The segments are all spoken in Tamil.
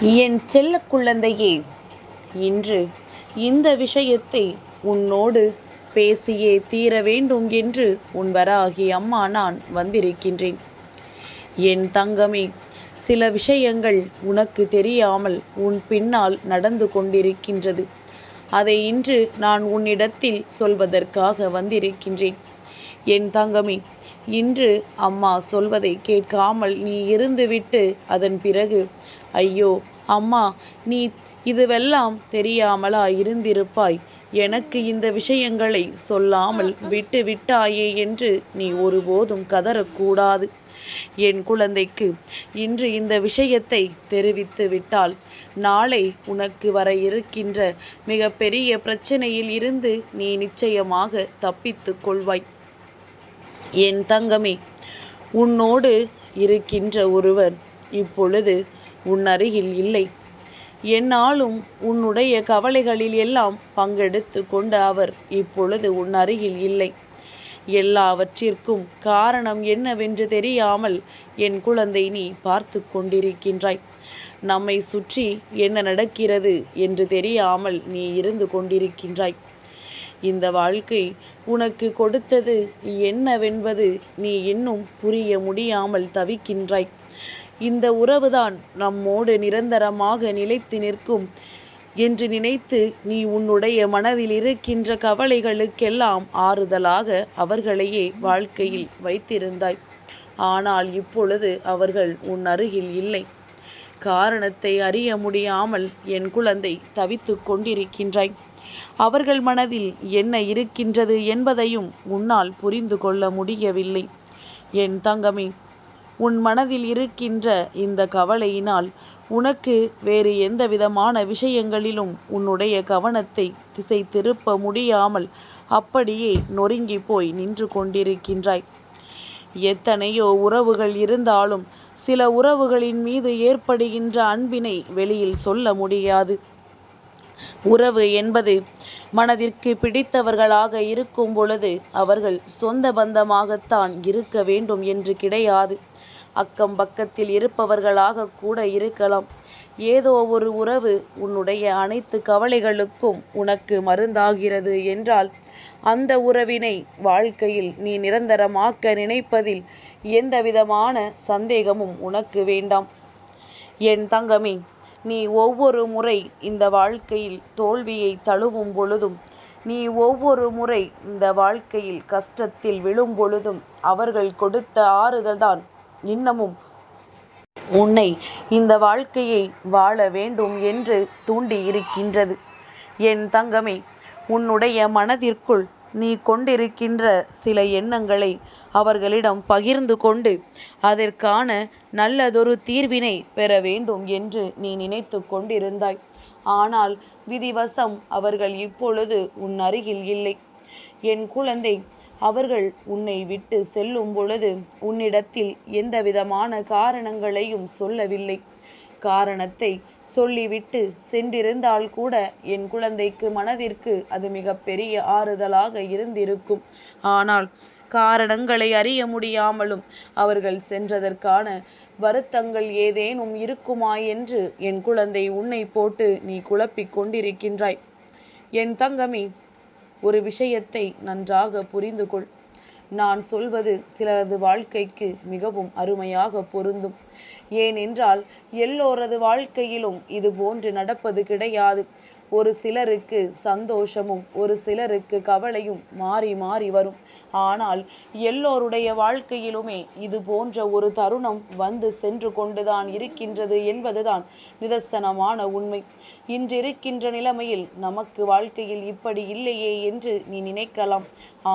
என் செல்ல குழந்தையே இன்று இந்த விஷயத்தை உன்னோடு பேசியே தீர வேண்டும் என்று உன் வராகி அம்மா நான் வந்திருக்கின்றேன். என் தங்கமே சில விஷயங்கள் உனக்கு தெரியாமல் உன் பின்னால் நடந்து கொண்டிருக்கின்றது. அதை இன்று நான் உன்னிடத்தில் சொல்வதற்காக வந்திருக்கின்றேன். என் தங்கமே இன்று அம்மா சொல்வதை கேட்காமல் நீ இருந்துவிட்டு அதன் பிறகு ஐயோ அம்மா நீ இதுவெல்லாம் தெரியாமலா இருந்திருப்பாய். எனக்கு இந்த விஷயங்களை சொல்லாமல் விட்டு விட்டாயே என்று நீ ஒருபோதும் கதறக்கூடாது. என் குழந்தைக்கு இன்று இந்த விஷயத்தை தெரிவித்து விட்டால் நாளை உனக்கு வர இருக்கின்ற மிகப்பெரிய பிரச்சனையில் இருந்து நீ நிச்சயமாக தப்பித்து கொள்வாய். என் தங்கமே உன்னோடு இருக்கின்ற ஒருவர் இப்பொழுது உன் அருகில் இல்லை. என்னாலும் உன்னுடைய கவலைகளில் எல்லாம் பங்கெடுத்து கொண்ட அவர் இப்பொழுது உன் அருகில் இல்லை. எல்லாவற்றிற்கும் காரணம் என்னவென்று தெரியாமல் என் குழந்தை நீ பார்த்து கொண்டிருக்கின்றாய். நம்மை சுற்றி என்ன நடக்கிறது என்று தெரியாமல் நீ இருந்து கொண்டிருக்கின்றாய். இந்த வாழ்க்கை உனக்கு கொடுத்தது என்னவென்பது நீ இன்னும் புரிய முடியாமல் தவிக்கின்றாய். இந்த உறவுதான் நம்மோடு நிரந்தரமாக நிலைத்து நிற்கும் என்று நினைத்து நீ உன்னுடைய மனதில் இருக்கின்ற கவலைகளுக்கெல்லாம் ஆறுதலாக அவர்களையே வாழ்க்கையில் வைத்திருந்தாய். ஆனால் இப்பொழுது அவர்கள் உன் அருகில் இல்லை. காரணத்தை அறிய முடியாமல் என் குழந்தை தவித்து கொண்டிருக்கின்றாய். அவர்கள் மனதில் என்ன இருக்கின்றது என்பதையும் உன்னால் புரிந்து கொள்ள முடியவில்லை. என் தங்கமே உன் மனதில் இருக்கின்ற இந்த கவலையினால் உனக்கு வேறு எந்த விதமான விஷயங்களிலும் உன்னுடைய கவனத்தை திசை திருப்ப முடியாமல் அப்படியே நொறுங்கி போய் நின்று கொண்டிருக்கின்றாய். எத்தனையோ உறவுகள் இருந்தாலும் சில உறவுகளின் மீது ஏற்படுகின்ற அன்பினை வெளியில் சொல்ல முடியாது. உறவு என்பது மனதிற்கு பிடித்தவர்களாக இருக்கும் பொழுது அவர்கள் சொந்த பந்தமாகத்தான் இருக்க வேண்டும் என்று கிடையாது. அக்கம் பக்கத்தில் இருப்பவர்களாக கூட இருக்கலாம். ஏதோ ஒரு உறவு உன்னுடைய அனைத்து கவலைகளுக்கும் உனக்கு மருந்தாகிறது என்றால் அந்த உறவினை வாழ்க்கையில் நீ நிரந்தரமாக்க நினைப்பதில் எந்தவிதமான சந்தேகமும் உனக்கு வேண்டாம். என் தங்கமே நீ ஒவ்வொரு முறை இந்த வாழ்க்கையில் தோல்வியை தழுவும் பொழுதும் நீ ஒவ்வொரு முறை இந்த வாழ்க்கையில் கஷ்டத்தில் விழும் பொழுதும் அவர்கள் கொடுத்த ஆறுதல்தான் இன்னமும் உன்னை இந்த வாழ்க்கையை வாழ வேண்டும் என்று தூண்டி இருக்கின்றது. என் தங்கமே உன்னுடைய மனதிற்குள் நீ கொண்டிருக்கின்ற சில எண்ணங்களை அவர்களிடம் பகிர்ந்து கொண்டு அதற்கான நல்லதொரு தீர்வினை பெற வேண்டும் என்று நீ நினைத்து கொண்டிருந்தாய். ஆனால் விதிவசம் அவர்கள் இப்பொழுது உன் அருகில் இல்லை. என் குழந்தை அவர்கள் உன்னை விட்டு செல்லும் பொழுது உன்னிடத்தில் எந்தவிதமான காரணங்களையும் சொல்லவில்லை. காரணத்தை சொல்லிவிட்டு சென்றிருந்தால் கூட என் குழந்தைக்கு மனதிற்கு அது மிகப்பெரிய ஆறுதலாக இருந்திருக்கும். ஆனால் காரணங்களை அறிய முடியாமலும் அவர்கள் சென்றதற்கான வருத்தங்கள் ஏதேனும் இருக்குமா என்று என் குழந்தை உன்னை போட்டு நீ குழப்பிக் கொண்டிருக்கின்றாய். என் தங்கமி ஒரு விஷயத்தை நன்றாக புரிந்து கொள் நான் சொல்வது சிலரது வாழ்க்கைக்கு மிகவும் அருமையாக பொருந்தும். ஏனென்றால் எல்லோரது வாழ்க்கையிலும் இது போன்று நடப்பது கிடையாது. ஒரு சிலருக்கு சந்தோஷமும் ஒரு சிலருக்கு கவலையும் மாறி மாறி வரும். ஆனால் எல்லோருடைய வாழ்க்கையிலுமே இது போன்ற ஒரு தருணம் வந்து சென்று கொண்டுதான் இருக்கின்றது என்பதுதான் நிதர்சனமான உண்மை. இன்றிருக்கின்ற நிலைமையில் நமக்கு வாழ்க்கையில் இப்படி இல்லையே என்று நீ நினைக்கலாம்.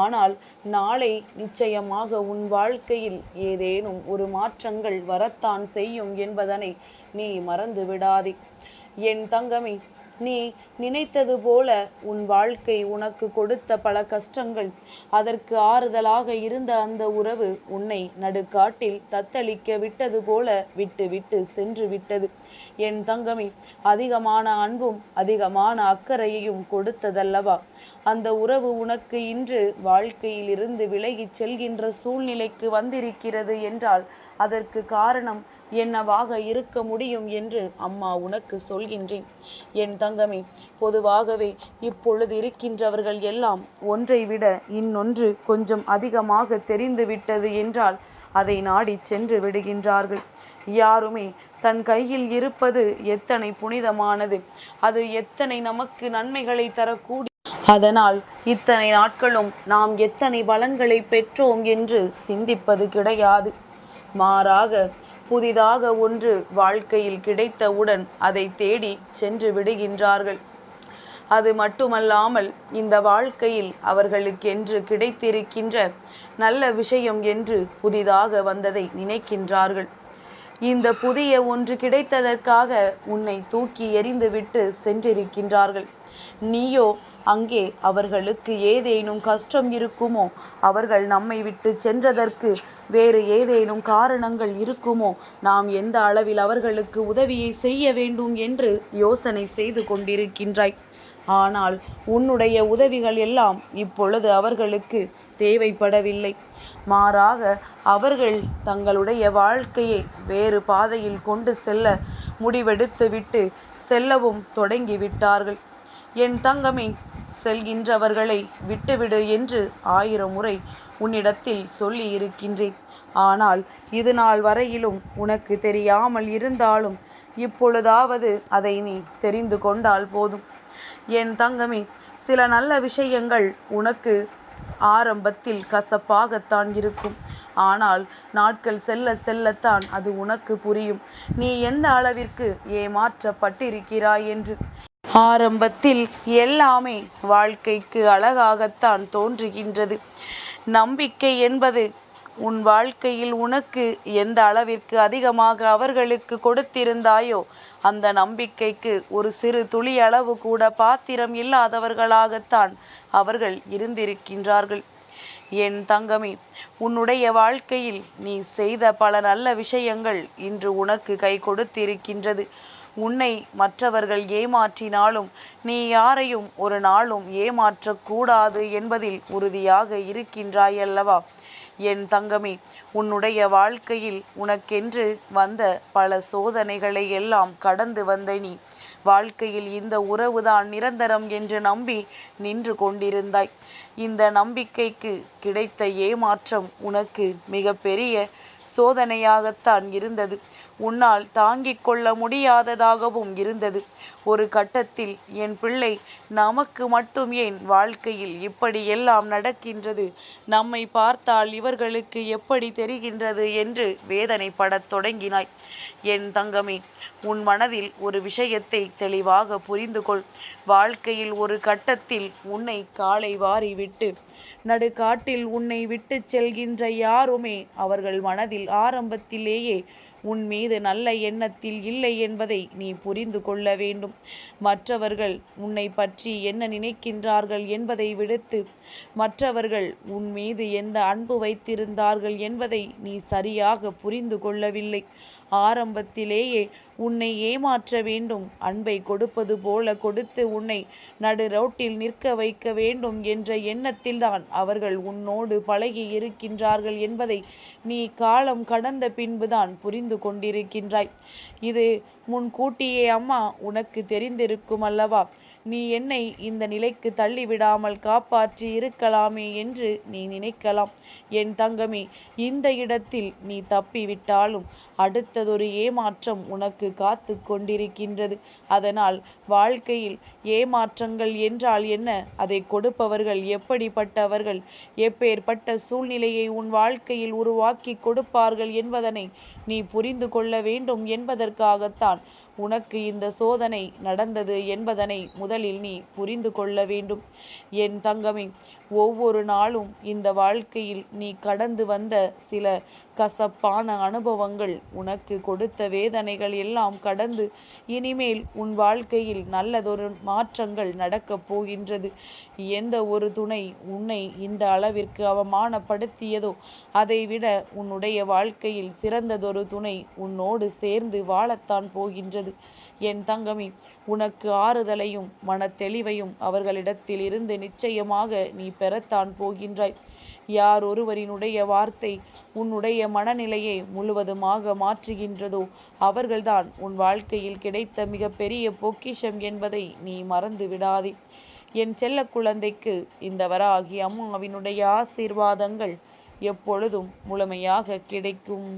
ஆனால் நாளை நிச்சயமாக உன் வாழ்க்கையில் ஏதேனும் ஒரு மாற்றங்கள் வரத்தான் செய்யும் என்பதனை நீ மறந்து விடாதே என் தங்கமே நீ நினைத்தது போல உன் வாழ்க்கை உனக்கு கொடுத்த பல கஷ்டங்கள். அதற்கு ஆறுதலாக இருந்த அந்த உறவு உன்னை நடுக்காட்டில் தத்தளிக்க விட்டது போல விட்டு விட்டு சென்று விட்டது. என் தங்கமே அதிகமான அன்பும் அதிகமான அக்கறையையும் கொடுத்ததல்லவா? அந்த உறவு உனக்கு இன்று வாழ்க்கையில் இருந்து விலகிச் செல்கின்ற சூழ்நிலைக்கு வந்திருக்கிறது என்றால் அதற்கு காரணம் என்னவாக இருக்க முடியும் என்று அம்மா உனக்கு சொல்கின்றேன். என் தங்கமே பொதுவாகவே இப்பொழுது இருக்கின்றவர்கள் எல்லாம் ஒன்றை விட இன்னொன்று கொஞ்சம் அதிகமாக தெரிந்து விட்டது என்றால் அதை நாடி சென்று விடுகின்றார்கள். யாருமே தன் கையில் இருப்பது எத்தனை புனிதமானது. அது எத்தனை நமக்கு நன்மைகளை தரக்கூடிய. அதனால் இத்தனை நாட்களும் நாம் எத்தனை பலன்களை பெற்றோம் என்று சிந்திப்பது கிடையாது. மாறாக புதிதாக ஒன்று வாழ்க்கையில் கிடைத்தவுடன் அதை தேடி சென்று விடுகின்றார்கள். அது மட்டுமல்லாமல் இந்த வாழ்க்கையில் அவர்களுக்கென்று கிடைத்திருக்கின்ற நல்ல விஷயம் என்று புதிதாக வந்ததை நினைக்கின்றார்கள். இந்த புதிய ஒன்று கிடைத்ததற்காக உன்னை தூக்கி எறிந்துவிட்டு சென்றிருக்கின்றார்கள். நீயோ அங்கே அவர்களுக்கு ஏதேனும் கஷ்டம் இருக்குமோ? அவர்கள் நம்மை விட்டு சென்றதற்கு வேறு ஏதேனும் காரணங்கள் இருக்குமோ? நாம் எந்த அளவில் அவர்களுக்கு உதவியை செய்ய வேண்டும் என்று யோசனை செய்து கொண்டிருக்கின்றாய். ஆனால் உன்னுடைய உதவிகள் எல்லாம் இப்பொழுது அவர்களுக்கு தேவைப்படவில்லை. மாறாக அவர்கள் தங்களுடைய வாழ்க்கையை வேறு பாதையில் கொண்டு செல்ல முடிவெடுத்துவிட்டு செல்லவும் தொடங்கிவிட்டார்கள். என் தங்கமே செல்கின்றவர்களை விட்டுவிடு என்று ஆயிரம் முறை உன்னிடத்தில் சொல்லி இருக்கின்றேன் ஆனால் இது நாள் வரையிலும் உனக்கு தெரியாமல் இருந்தாலும் இப்பொழுதாவது அதை நீ தெரிந்து கொண்டால் போதும். என் தங்கமே சில நல்ல விஷயங்கள் உனக்கு ஆரம்பத்தில் கசப்பாகத்தான் இருக்கும். ஆனால் நாட்கள் செல்ல செல்லத்தான் அது உனக்கு புரியும். நீ எந்த அளவிற்கு ஏமாற்றப்பட்டிருக்கிறாய் என்று ஆரம்பத்தில் எல்லாமே வாழ்க்கைக்கு அழகாகத்தான் தோன்றுகின்றது. நம்பிக்கை என்பது உன் வாழ்க்கையில் உனக்கு எந்த அளவிற்கு அதிகமாக அவர்களுக்கு கொடுத்திருந்தாயோ அந்த நம்பிக்கைக்கு ஒரு சிறு துளி அளவு கூட பாத்திரம் இல்லாதவர்களாகத்தான் அவர்கள் இருந்திருக்கின்றார்கள். என் தங்கமே உன்னுடைய வாழ்க்கையில் நீ செய்த பல நல்ல விஷயங்கள் இன்று உனக்கு கை கொடுத்திருக்கின்றது. உன்னை மற்றவர்கள் ஏமாற்றினாலும் நீ யாரையும் ஒரு நாளும் ஏமாற்றக்கூடாது என்பதில் உறுதியாக இருக்கின்றாய் அல்லவா என் தங்கமே உன்னுடைய வாழ்க்கையில் உனக்கென்று வந்த பல சோதனைகளை எல்லாம் கடந்து வந்த நீ வாழ்க்கையில் இந்த உறவுதான் நிரந்தரம் என்று நம்பி நின்று கொண்டிருந்தாய். இந்த நம்பிக்கைக்கு கிடைத்த ஏமாற்றம் உனக்கு மிக பெரிய சோதனையாகத்தான் இருந்தது. உன்னால் தாங்கிக் கொள்ள முடியாததாகவும் இருந்தது. ஒரு கட்டத்தில் என் பிள்ளை நமக்கு மட்டும் ஏன் வாழ்க்கையில் இப்படி எல்லாம் நடக்கின்றது? நம்மை பார்த்தால் இவர்களுக்கு எப்படி தெரிகின்றது? என்று வேதனைப்படத் தொடங்கினாய். என் தங்கமே உன் மனதில் ஒரு விஷயத்தை தெளிவாக புரிந்து கொள் வாழ்க்கையில் ஒரு கட்டத்தில் உன்னை காலை வாரி விட்டு நடுக்காட்டில் உன்னை விட்டுச் செல்கின்ற யாருமே? அவர்கள் மனதில் ஆரம்பத்திலேயே உன் மீது நல்ல எண்ணத்தில் இல்லை என்பதை நீ புரிந்து கொள்ள வேண்டும். மற்றவர்கள் உன்னை பற்றி என்ன நினைக்கின்றார்கள் என்பதை விடுத்து மற்றவர்கள் உன் மீது எந்த அன்பு வைத்திருந்தார்கள் என்பதை நீ சரியாக புரிந்து கொள்ளவில்லை. ஆரம்பத்திலேயே உன்னை ஏமாற்ற வேண்டும். அன்பை கொடுப்பது போல கொடுத்து உன்னை நடு ரோட்டில் நிற்க வைக்க வேண்டும் என்ற எண்ணத்தில்தான் அவர்கள் உன்னோடு பழகி இருக்கின்றார்கள் என்பதை நீ காலம் கடந்த பின்புதான் புரிந்து கொண்டிருக்கின்றாய். இது முன்கூட்டியே அம்மா உனக்கு தெரிந்திருக்கும் அல்லவா? நீ என்னை இந்த நிலைக்கு தள்ளிவிடாமல் காப்பாற்றி இருக்கலாமே என்று நீ நினைக்கலாம். என் தங்கமே இந்த இடத்தில் நீ தப்பிவிட்டாலும் அடுத்ததொரு ஏமாற்றம் உனக்கு காத்து கொண்டிருக்கின்றது. அதனால் வாழ்க்கையில் ஏமாற்றங்கள் என்றால் என்ன? அதை கொடுப்பவர்கள் எப்படிப்பட்டவர்கள்? எப்பேற்பட்ட சூழ்நிலையை உன் வாழ்க்கையில் உருவாக்கி கொடுப்பார்கள் என்பதனை நீ புரிந்து கொள்ள வேண்டும் என்பதற்காகத்தான் உனக்கு இந்த சோதனை நடந்தது என்பதனை முதலில் நீ புரிந்து கொள்ள வேண்டும். என் தங்கமே ஒவ்வொரு நாளும் இந்த வாழ்க்கையில் நீ கடந்து வந்த சில கசப்பான அனுபவங்கள் உனக்கு கொடுத்த வேதனைகள் எல்லாம் கடந்து இனிமேல் உன் வாழ்க்கையில் நல்லதொரு மாற்றங்கள் நடக்கப் போகின்றது. எந்த ஒரு துணை உன்னை இந்த அளவிற்கு அவமானப்படுத்தியதோ அதைவிட உன்னுடைய வாழ்க்கையில் சிறந்ததொரு துணை உன்னோடு சேர்ந்து வாழத்தான் போகின்றது. என் தங்கமி உனக்கு ஆறுதலையும் மனத்தெளிவையும் அவர்களிடத்தில் இருந்து நிச்சயமாக நீ பெறத்தான் போகின்றாய். யார் ஒருவரினுடைய வார்த்தை உன்னுடைய மனநிலையை முழுவதுமாக மாற்றுகின்றதோ அவர்கள்தான் உன் வாழ்க்கையில் கிடைத்த மிகப்பெரிய பொக்கிஷம் என்பதை நீ மறந்து விடாதே. என் செல்ல குழந்தைக்கு இந்த வராகி அம்மாவினுடைய ஆசீர்வாதங்கள் எப்பொழுதும் முழுமையாக கிடைக்கும்.